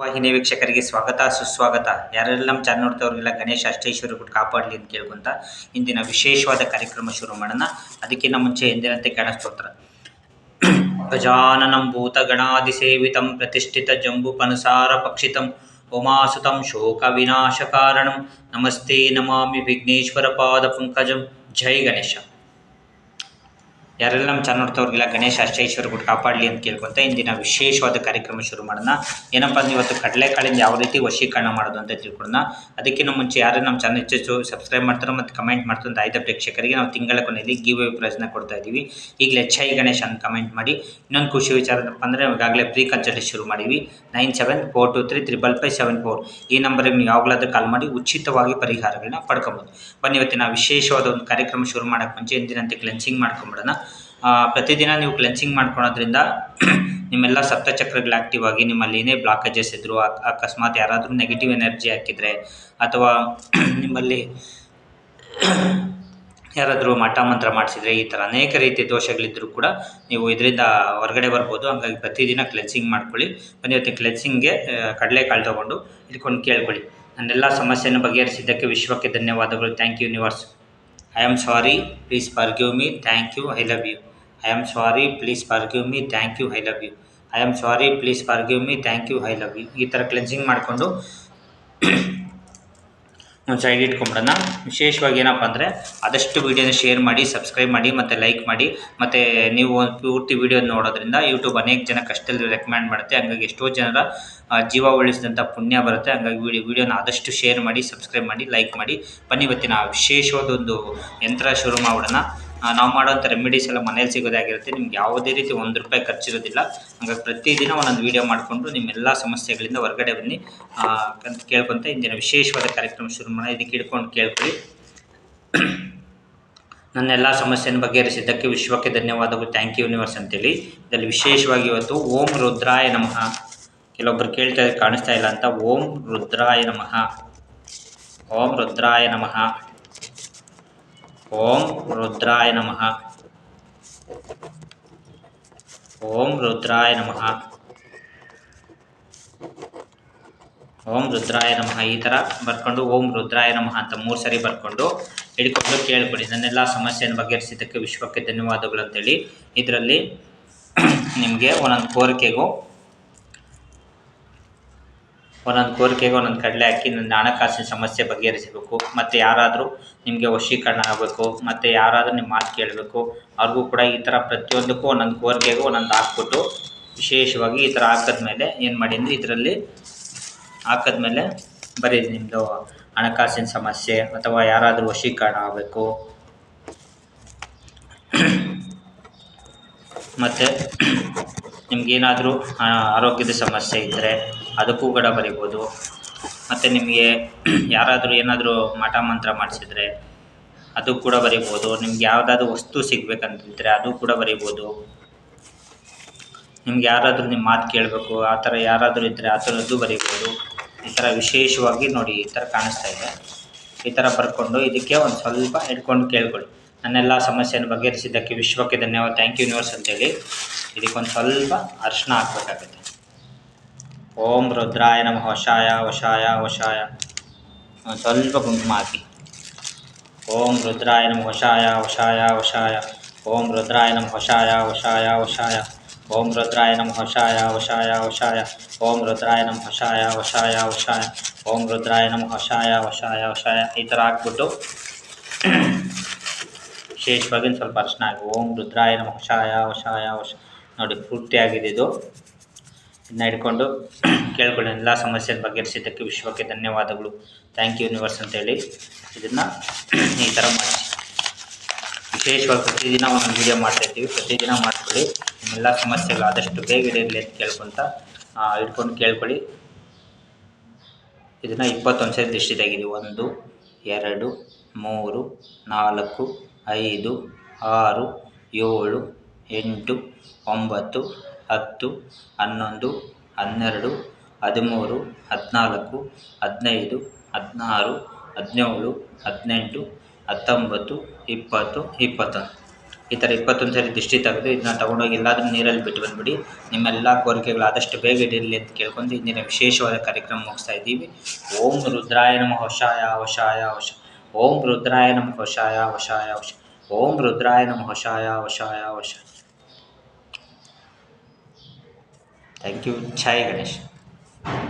ವಾಹಿನಿ ವೀಕ್ಷಕರಿಗೆ ಸ್ವಾಗತ, ಸುಸ್ವಾಗತ. ಯಾರೆಲ್ಲ ನಮ್ಮ ಚಾನಲ್ ನೋಡ್ತಾವ್ರಿಗೆಲ್ಲ ಗಣೇಶ ಅಷ್ಟೇಶ್ವರಿ ಕೊಟ್ಟು ಕಾಪಾಡಲಿ ಅಂತ ಕೇಳ್ಕೊಂತ ಇಂದಿನ ವಿಶೇಷವಾದ ಕಾರ್ಯಕ್ರಮ ಶುರು ಮಾಡೋಣ. ಅದಕ್ಕಿಂತ ಮುಂಚೆ ಎಂದಿನಂತೆ ಗಣಸ್ತೋತ್ರ ಗಜಾನನಂ ಭೂತ ಗಣಾದಿ ಸೇವಿತಂ ಪ್ರತಿಷ್ಠಿತ ಜಂಬು ಪನುಸಾರ ಪಕ್ಷಿತಂ ಉಮಾಸುತಂ ಶೋಕ ವಿನಾಶ ಕಾರಣಂ. ನಮಸ್ತೆ ನಮಾಮಿ ವಿಘ್ನೇಶ್ವರ ಪಾದ ಪಂಕಜಂ. ಜೈ ಗಣೇಶ. ಯಾರೆಲ್ಲ ನಮ್ಮ ಚಾನಲ್ ನೋಡ್ತವ್ರಿಗೆಲ್ಲ ಗಣೇಶ ಅಷ್ಟೈಶ್ವರ ಕೊಟ್ಟು ಕಾಪಾಡಲಿ ಅಂತ ಕೇಳ್ಕೊಂತ ಇಂದಿನ ವಿಶೇಷವಾದ ಕಾರ್ಯಕ್ರಮ ಶುರು ಮಾಡೋಣ. ಏನಪ್ಪ ಅಂದ್ರೆ ಇವತ್ತು ಕಡಲೆಕಾಳಿಂದ ಯಾವ ರೀತಿ ವಶೀಕರಣ ಮಾಡೋದು ಅಂತ ತಿಳ್ಕೊಳ್ಳೋಣ. ಅದಕ್ಕಿಂತ ಮುಂಚೆ ಯಾರು ನಮ್ಮ ಚಾನಲ್ ಹೆಚ್ಚು ಸಬ್ಸ್ಕ್ರೈಬ್ ಮಾಡ್ತಾರೋ ಮತ್ತು ಕಮೆಂಟ್ ಮಾಡ್ತಾರೆ ಆಯ್ದ ಪ್ರೇಕ್ಷಕರಿಗೆ ನಾವು ತಿಂಗಳ ಕೊನೆಯಲ್ಲಿ ಗಿವ್ ಅವೇ ಪ್ರೈಸ್ನ ಕೊಡ್ತಾ ಇದ್ದೀವಿ ಈಗಲೇ ಛೈ ಗಣೇಶ್ ಅಂತ ಕಮೆಂಟ್ ಮಾಡಿ. ಇನ್ನೊಂದು ಖುಷಿ ವಿಚಾರ ಏನಪ್ಪ ಅಂದರೆ ಈಗಾಗಲೇ ಪ್ರೀ ಕನ್ಸಲ್ಟೇಷನ್ ಶುರು ಮಾಡಿವಿ nine seven four two three triple five seven four ಈ ನಂಬರಿಗೆ ನೀವು ಯಾವಾಗಲಾದ್ರೂ ಕಾಲ್ ಮಾಡಿ ಉಚಿತವಾಗಿ ಪರಿಹಾರಗಳನ್ನ ಪಡ್ಕೊಬೋದು. ಬನ್ನಿ ಇವತ್ತಿನ ವಿಶೇಷವಾದ ಒಂದು ಕಾರ್ಯಕ್ರಮ ಶುರು ಮಾಡೋಕ್ಕೆ ಮುಂಚೆ ಎಂದಿನಂತೆ ಕ್ಲೆನ್ಸಿಂಗ್ ಮಾಡ್ಕೊಂಬಿಡೋಣ. ಪ್ರತಿದಿನ ನೀವು ಕ್ಲೆನ್ಸಿಂಗ್ ಮಾಡ್ಕೊಳೋದ್ರಿಂದ ನಿಮ್ಮೆಲ್ಲ ಸಪ್ತಚಕ್ರಗಳು ಆಕ್ಟಿವ್ ಆಗಿ ನಿಮ್ಮಲ್ಲಿ ಏನೇ ಬ್ಲಾಕೇಜಸ್ ಇದ್ದರೂ ಅಕಸ್ಮಾತ್ ಯಾರಾದರೂ ನೆಗೆಟಿವ್ ಎನರ್ಜಿ ಹಾಕಿದರೆ ಅಥವಾ ನಿಮ್ಮಲ್ಲಿ ಯಾರಾದರೂ ಮಠ ಮಂತ್ರ ಮಾಡಿಸಿದ್ರೆ ಈ ಥರ ಅನೇಕ ರೀತಿಯ ದೋಷಗಳಿದ್ದರೂ ಕೂಡ ನೀವು ಇದರಿಂದ ಹೊರಗಡೆ ಬರ್ಬೋದು. ಹಂಗಾಗಿ ಪ್ರತಿದಿನ ಕ್ಲೆನ್ಸಿಂಗ್ ಮಾಡ್ಕೊಳ್ಳಿ. ಬನ್ನಿ ಇವತ್ತು ಕ್ಲೆನ್ಸಿಂಗ್ಗೆ ಕಡಲೆಕಾಳು ತೊಗೊಂಡು ಇಟ್ಕೊಂಡು ಕೇಳ್ಕೊಳ್ಳಿ. ನನ್ನೆಲ್ಲ ಸಮಸ್ಯೆಯನ್ನು ಬಗೆಹರಿಸಿದ್ದಕ್ಕೆ ವಿಶ್ವಕ್ಕೆ ಧನ್ಯವಾದಗಳು. Thank you universe I am sorry please forgive me thank you I love you I am sorry please forgive me thank you I love you I am sorry please forgive me thank you I love you ಈ ಥರ cleansing ಮಾಡಿಕೊಂಡು ಒಂದು side ಇಟ್ಕೊಂಬಿಡೋಣ ವಿಶೇಷವಾಗಿ ಏನಪ್ಪ ಅಂದರೆ ಆದಷ್ಟು ವೀಡಿಯೋನ share ಮಾಡಿ ಸಬ್ಸ್ಕ್ರೈಬ್ ಮಾಡಿ, ಮತ್ತು ಲೈಕ್ ಮಾಡಿ, ಮತ್ತು ನೀವು ಒಂದು ಪೂರ್ತಿ ವೀಡಿಯೋ ನೋಡೋದ್ರಿಂದ ಯೂಟ್ಯೂಬ್ ಅನೇಕ ಜನ ಕಷ್ಟದಲ್ಲಿ ರೆಕಮೆಂಡ್ ಮಾಡುತ್ತೆ. ಹಂಗಾಗಿ ಎಷ್ಟೋ ಜನರ ಜೀವ ಉಳಿಸಿದಂಥ ಪುಣ್ಯ ಬರುತ್ತೆ. ಹಂಗಾಗಿ ವಿಡಿಯೋ ವೀಡಿಯೋನ ಆದಷ್ಟು ಶೇರ್ ಮಾಡಿ ಸಬ್ಸ್ಕ್ರೈಬ್ ಮಾಡಿ ಲೈಕ್ ಮಾಡಿ. ಬನ್ನಿ ಇವತ್ತಿನ ವಿಶೇಷವಾದ ಒಂದು ಯಂತ್ರ ಶುರು ಮಾಡೋಣ ನಾವು ಮಾಡೋಂಥ ರೆಮಿಡೀಸ್ ಎಲ್ಲ ಮನೇಲಿ ಸಿಗೋದಾಗಿರುತ್ತೆ ನಿಮ್ಗೆ ಯಾವುದೇ ರೀತಿ ಒಂದು ರೂಪಾಯಿ ಖರ್ಚಿರೋದಿಲ್ಲ. ಹಂಗಾಗಿ ಪ್ರತಿದಿನ ಒಂದೊಂದು ವೀಡಿಯೋ ಮಾಡಿಕೊಂಡು ನಿಮ್ಮೆಲ್ಲ ಸಮಸ್ಯೆಗಳಿಂದ ಹೊರಗಡೆ ಬನ್ನಿ. ಅಂತ ಕೇಳ್ಕೊತ ಇಂದಿನ ವಿಶೇಷವಾದ ಕಾರ್ಯಕ್ರಮ ಶುರು ಮಾಡಿ ಇದಕ್ಕೆ ಹಿಡ್ಕೊಂಡು ಕೇಳ್ಕೊಳ್ಳಿ. ನನ್ನೆಲ್ಲ ಸಮಸ್ಯೆಯನ್ನು ಬಗೆಹರಿಸಿದ್ದಕ್ಕೆ ವಿಶ್ವಕ್ಕೆ ಧನ್ಯವಾದಗಳು. ಥ್ಯಾಂಕ್ ಯು ಯೂನಿವರ್ಸ್ ಅಂತೇಳಿ. ಇದರಲ್ಲಿ ವಿಶೇಷವಾಗಿ ಇವತ್ತು ಓಂ ರುದ್ರಾಯ ನಮಃ. ಕೆಲವೊಬ್ಬರು ಕೇಳ್ತಾ ಕಾಣಿಸ್ತಾ ಇಲ್ಲ ಅಂತ. ಓಂ ರುದ್ರಾಯ ನಮಃ. ಓಂ ರುದ್ರಾಯ ನಮಃ. ಓಂ ರುದ್ರಾಯ ನಮಃ. ಓಂ ರುದ್ರಾಯ ನಮಃ. ಓಂ ರುದ್ರಾಯ ನಮಃ. ಈ ಥರ ಬರ್ಕೊಂಡು ಓಂ ರುದ್ರಾಯ ನಮಃ ಅಂತ ಮೂರು ಸರಿ ಬರ್ಕೊಂಡು ಹಿಡ್ಕೊಂಡು ಕೇಳ್ಬಿಡಿ ನನ್ನೆಲ್ಲ ಸಮಸ್ಯೆಯನ್ನು ಬಗೆಹರಿಸಿದ್ದಕ್ಕೆ ವಿಶ್ವಕ್ಕೆ ಧನ್ಯವಾದಗಳು ಅಂತೇಳಿ. ಇದರಲ್ಲಿ ನಿಮಗೆ ಒಂದೊಂದು ಕೋರಿಕೆಗೂ ಒಂದೊಂದು ಕೋರಿಕೆಗೆ ಒಂದೊಂದು ಕಡಲೆ ಹಾಕಿ ನನ್ನ ಹಣಕಾಸಿನ ಸಮಸ್ಯೆ ಬಗೆಹರಿಸಬೇಕು. ಮತ್ತು ಯಾರಾದರೂ ನಿಮಗೆ ವಶೀಕರಣ ಆಗಬೇಕು, ಮತ್ತು ಯಾರಾದರೂ ನಿಮ್ಮ ಮಾತು ಕೇಳಬೇಕು, ಅವ್ರಿಗೂ ಕೂಡ ಈ ಥರ ಪ್ರತಿಯೊಂದಕ್ಕೂ ಒಂದೊಂದು ಕೋರಿಕೆಗೂ ಒಂದೊಂದು ಹಾಕ್ಬಿಟ್ಟು ವಿಶೇಷವಾಗಿ ಈ ಥರ ಹಾಕಿದ್ಮೇಲೆ ಏನು ಮಾಡಿ ಅಂದರೆ ಇದರಲ್ಲಿ ಹಾಕಿದ್ಮೇಲೆ ಬರೀ ನಿಮ್ಮದು ಹಣಕಾಸಿನ ಸಮಸ್ಯೆ ಅಥವಾ ಯಾರಾದರೂ ವಶೀಕರಣ ಆಗಬೇಕು. ಮತ್ತು ನಿಮಗೇನಾದರೂ ಆರೋಗ್ಯದ ಸಮಸ್ಯೆ ಇದ್ದರೆ ಅದಕ್ಕೂ ಕೂಡ ಬರಿಬೋದು. ಮತ್ತು ನಿಮಗೆ ಯಾರಾದರೂ ಏನಾದರೂ ಮಾಟ ಮಂತ್ರ ಮಾಡಿಸಿದ್ರೆ ಅದು ಕೂಡ ಬರಿಬೋದು. ನಿಮ್ಗೆ ಯಾವುದಾದ್ರೂ ವಸ್ತು ಸಿಗಬೇಕಂತಿದ್ರೆ ಅದು ಕೂಡ ಬರಿಬೋದು. ನಿಮ್ಗೆ ಯಾರಾದರೂ ನಿಮ್ಮ ಮಾತು ಕೇಳಬೇಕು, ಆ ಥರ ಯಾರಾದರೂ ಇದ್ದರೆ ಆ ಥರದ್ದು ಬರಿಬೋದು. ಈ ಥರ ವಿಶೇಷವಾಗಿ ನೋಡಿ ಈ ಥರ ಕಾಣಿಸ್ತಾ ಇದೆ. ಈ ಥರ ಬರ್ಕೊಂಡು ಇದಕ್ಕೆ ಒಂದು ಸ್ವಲ್ಪ ಹಿಡ್ಕೊಂಡು ಕೇಳ್ಕೊಳ್ಳಿ. ನನ್ನೆಲ್ಲ ಸಮಸ್ಯೆಯನ್ನು ಬಗೆಹರಿಸಿದ್ದಕ್ಕೆ ವಿಶ್ವಕ್ಕೆ ಧನ್ಯವಾದ. ಥ್ಯಾಂಕ್ ಯು ಯೂನಿವರ್ಸ್ ಅಂತೇಳಿ. ಇದಕ್ಕೊಂದು ಸ್ವಲ್ಪ ಅರ್ಶನ ಹಾಕ್ಬೇಕಾಗುತ್ತೆ. ಓಂ ರುದ್ರಾಯ ನಮಃ, ವಶಾಯ ವಶಾಯ ವಶಾಯ. ಸ್ವಲ್ಪ ಕುಂಕುಮ ಹಾಕಿ. ಓಂ ರುದ್ರಾಯ ನಮಃ, ವಶಾಯ ವಶಾಯ ವಶಾಯ. ಓಂ ರುದ್ರಾಯ ನಮಃ, ವಶಾಯ ವಶಾಯ ವಶಾಯ. ಓಂ ರುದ್ರಾಯ ನಮಃ, ವಶಾಯ ವಶಾಯ ವಶಾಯ. ಓಂ ರುದ್ರಾಯ ನಮಃ, ವಶಾಯ ವಶಾಯ ವಶಾಯ. ಓಂ ರುದ್ರಾಯ ನಮಃ, ವಶಾಯ ವಶಾಯ ವಶಾಯ. ಈ ಥರ ಹಾಕ್ಬಿಟ್ಟು ವಿಶೇಷವಾಗಿ ಸ್ವಲ್ಪ ಅರ್ಶನ ಹಾಕಿ. ಓಂ ರುದ್ರಾಯ ನಮಃ, ವಶಾಯ ವಶಾಯ ವಶ ನೋಡಿ ಇದು. ಇದನ್ನ ಹಿಡ್ಕೊಂಡು ಕೇಳ್ಕೊಳ್ಳಿ ಎಲ್ಲ ಸಮಸ್ಯೆ ಬಗೆಹರಿಸಿದ್ದಕ್ಕೆ ವಿಶ್ವಕ್ಕೆ ಧನ್ಯವಾದಗಳು. ಥ್ಯಾಂಕ್ ಯು ಯೂನಿವರ್ಸ್ ಅಂತೇಳಿ ಇದನ್ನು ಈ ಥರ ಮಾಡಿ. ವಿಶೇಷವಾಗಿ ಪ್ರತಿದಿನ ಒಂದೊಂದು ವೀಡಿಯೋ ಮಾಡ್ತಾಯಿರ್ತೀವಿ ಪ್ರತಿದಿನ ಮಾಡ್ಕೊಳ್ಳಿ. ನಿಮ್ಮೆಲ್ಲ ಸಮಸ್ಯೆಗಳು ಆದಷ್ಟು ಬೇಗ ಇರಲಿ ಅಂತ ಕೇಳ್ಕೊತ ಹಿಡ್ಕೊಂಡು ಕೇಳ್ಕೊಳ್ಳಿ. ಇದನ್ನು ಇಪ್ಪತ್ತೊಂದು ಸರಿ ದೃಷ್ಟಿದಾಗಿದೆ ಒಂದು, ಎರಡು, ಮೂರು, ನಾಲ್ಕು, ಐದು, ಆರು, ಏಳು, ಎಂಟು, ಒಂಬತ್ತು ಹತ್ತು, ಹನ್ನೊಂದು, ಹನ್ನೆರಡು, ಹದಿಮೂರು, ಹದಿನಾಲ್ಕು, ಹದಿನೈದು, ಹದಿನಾರು, ಹದಿನೇಳು, ಹದಿನೆಂಟು, ಹತ್ತೊಂಬತ್ತು, ಇಪ್ಪತ್ತು, ಇಪ್ಪತ್ತೊಂದು. ಈ ಥರ ಇಪ್ಪತ್ತೊಂದು ಸರಿ ದಿಷ್ಟಿ ತೆಗೆದು ಇದನ್ನ ತೊಗೊಂಡೋಗಿ ಎಲ್ಲಾದರೂ ನೀರಲ್ಲಿ ಬಿಟ್ಟು ಬಂದುಬಿಡಿ. ನಿಮ್ಮೆಲ್ಲ ಕೋರಿಕೆಗಳು ಆದಷ್ಟು ಬೇಗ ಇಡಲಿ ಅಂತ ಕೇಳ್ಕೊಂಡು ಇಂದಿನ ವಿಶೇಷವಾದ ಕಾರ್ಯಕ್ರಮ ಮುಗಿಸ್ತಾ ಇದ್ದೀವಿ. ಓಂ ರುದ್ರಾಯ ನಮಃ. ಹೊಷಾಯ ಹೊಷಾಯ ಹೊಶ ಓಂ ರುದ್ರಾಯ ನಮಃ. ಹೊಷಾಯ ಹೊಷಾಯ ಹೊಶ ಓಂ ರುದ್ರಾಯ ನಮಃ. ಹೊಷಾಯ ಹೊಷಾಯ ವಶ. Thank you Jai Ganesh